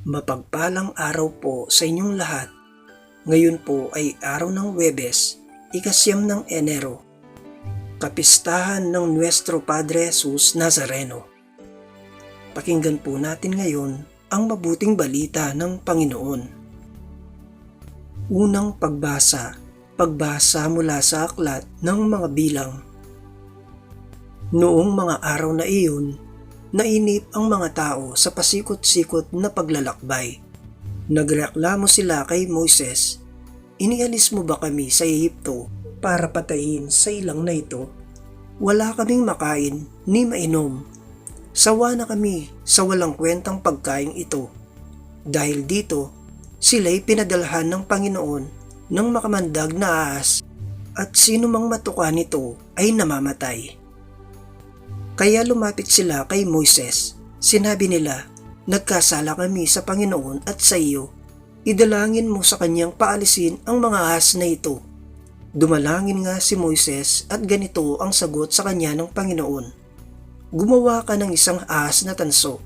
Mapagpalang araw po sa inyong lahat. Ngayon po ay araw ng Webes, ikasyam ng Enero. Kapistahan ng Nuestro Padre Jesus Nazareno. Pakinggan po natin ngayon ang mabuting balita ng Panginoon. Unang pagbasa, pagbasa mula sa aklat ng mga bilang. Noong mga araw na iyon, nainip ang mga tao sa pasikot-sikot na paglalakbay. Nagreklamo sila kay Moises, Inialis mo ba kami sa Ehipto para patayin sa ilang na ito? Wala kaming makain ni mainom. Sawa na kami sa walang kwentang pagkain ito. Dahil dito, sila'y pinadalhan ng Panginoon ng makamandag na ahas at sino mang matuka nito ay namamatay. Kaya lumapit sila kay Moises. Sinabi nila, Nagkasala kami sa Panginoon at sa iyo. Idalangin mo sa kanyang paalisin ang mga ahas na ito. Dumalangin nga si Moises at ganito ang sagot sa kanya ng Panginoon. Gumawa ka ng isang ahas na tanso.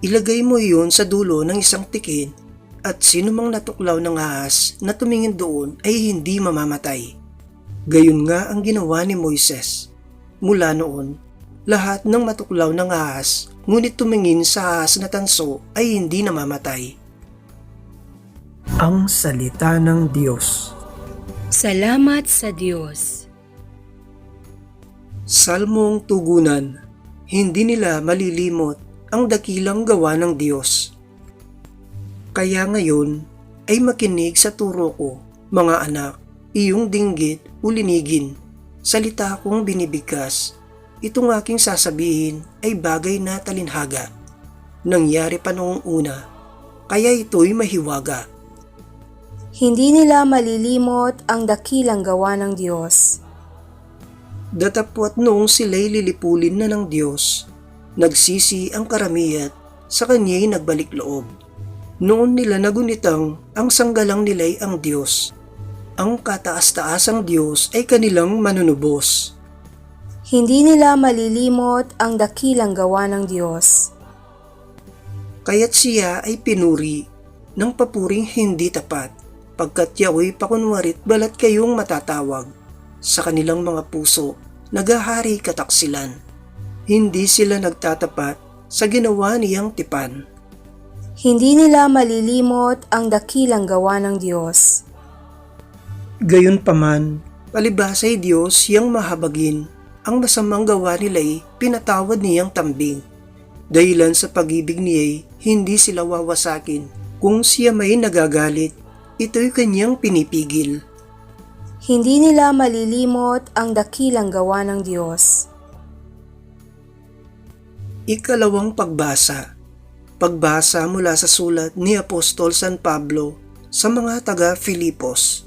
Ilagay mo iyon sa dulo ng isang tikin at sino mang natuklaw ng ahas na tumingin doon ay hindi mamamatay. Gayon nga ang ginawa ni Moises. Mula noon, lahat ng matuklaw ng ahas, ngunit tumingin sa ahas na tanso ay hindi namamatay. Ang Salita ng Diyos Salamat sa Diyos. Salmong Tugunan Hindi nila malilimot ang dakilang gawa ng Diyos. Kaya ngayon ay makinig sa turo ko, mga anak, iyong dinggit ulinigin. Salita kong binibigkas, itong aking sasabihin ay bagay na talinhaga. Nangyari pa noong una, kaya ito'y mahiwaga. Hindi nila malilimot ang dakilang gawa ng Diyos. Datapwat noong sila'y lilipulin na ng Diyos, nagsisi ang karamihat, sa kanya'y nagbalik loob. Noon nila nagunitang ang sanggalang nila'y ang Diyos. Ang kataas-taasang Diyos ay kanilang manunubos. Hindi nila malilimot ang dakilang gawa ng Diyos. Kaya't siya ay pinuri ng papuring hindi tapat, pagkat yao'y pakunwarit balat kayong matatawag. Sa kanilang mga puso, nagahari kataksilan. Hindi sila nagtatapat sa ginawa niyang tipan. Hindi nila malilimot ang dakilang gawa ng Diyos. Gayunpaman, palibasay Diyos siyang mahabagin, ang masamang gawa nila'y pinatawad niyang tambing. Dahilan sa pag-ibig niya'y hindi sila wawasakin. Kung siya may nagagalit, ito'y kanyang pinipigil. Hindi nila malilimot ang dakilang gawa ng Diyos. Ikalawang pagbasa Pagbasa mula sa sulat ni Apostol San Pablo sa mga taga-Filipos.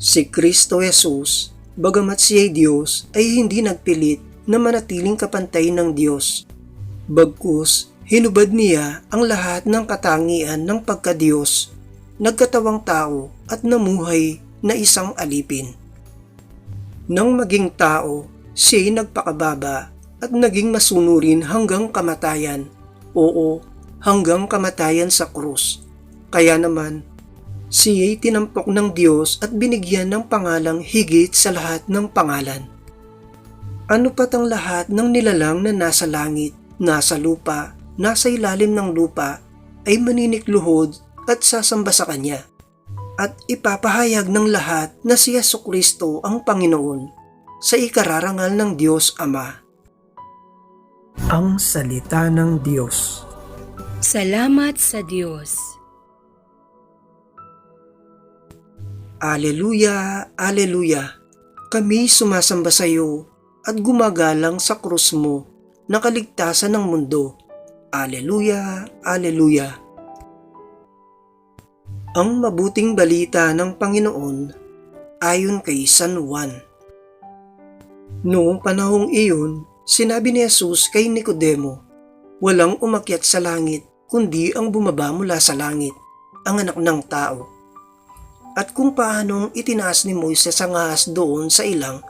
Si Kristo Jesus, bagamat siya'y Diyos, ay hindi nagpilit na manatiling kapantay ng Diyos. Bagkus, hinubad niya ang lahat ng katangian ng pagkadiyos, nagkatawang tao at namuhay na isang alipin. Nang maging tao, siya'y nagpakababa at naging masunurin hanggang kamatayan. Oo, hanggang kamatayan sa krus. Kaya naman, siya'y tinampok ng Diyos at binigyan ng pangalang higit sa lahat ng pangalan. Ano pat ang lahat ng nilalang na nasa langit, nasa lupa, nasa ilalim ng lupa, ay maninikluhod at sasamba sa Kanya. At ipapahayag ng lahat na si Yesu Kristo ang Panginoon sa ikararangal ng Diyos Ama. Ang Salita ng Diyos Salamat sa Diyos. Aleluya, Aleluya. Kami sumasamba sa iyo at gumagalang sa krus mo na kaligtasan ng mundo. Aleluya, Aleluya. Ang mabuting balita ng Panginoon ayon kay San Juan. Noong panahong iyon, sinabi ni Jesus kay Nicodemo, Walang umakyat sa langit, kundi ang bumaba mula sa langit, ang anak ng tao at kung paanong itinaas ni Moises ang ahas doon sa ilang,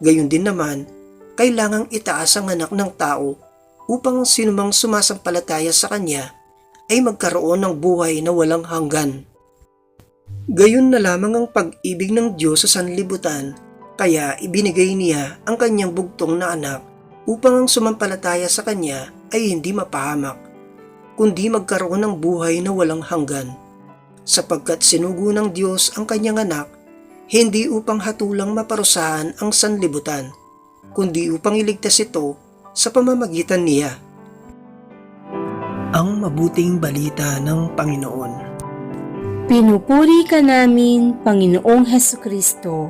gayon din naman, kailangang itaas ang anak ng tao upang sinumang sumasampalataya sa kanya ay magkaroon ng buhay na walang hanggan. Gayon na lamang ang pag-ibig ng Diyos sa sanlibutan, kaya ibinigay niya ang kanyang bugtong na anak upang ang sumampalataya sa kanya ay hindi mapahamak, kundi magkaroon ng buhay na walang hanggan. Sapagkat sinugo ng Diyos ang kanyang anak, hindi upang hatulang maparusahan ang sanlibutan, kundi upang iligtas ito sa pamamagitan niya. Ang mabuting balita ng Panginoon. Pinupuri ka namin, Panginoong Heso Kristo.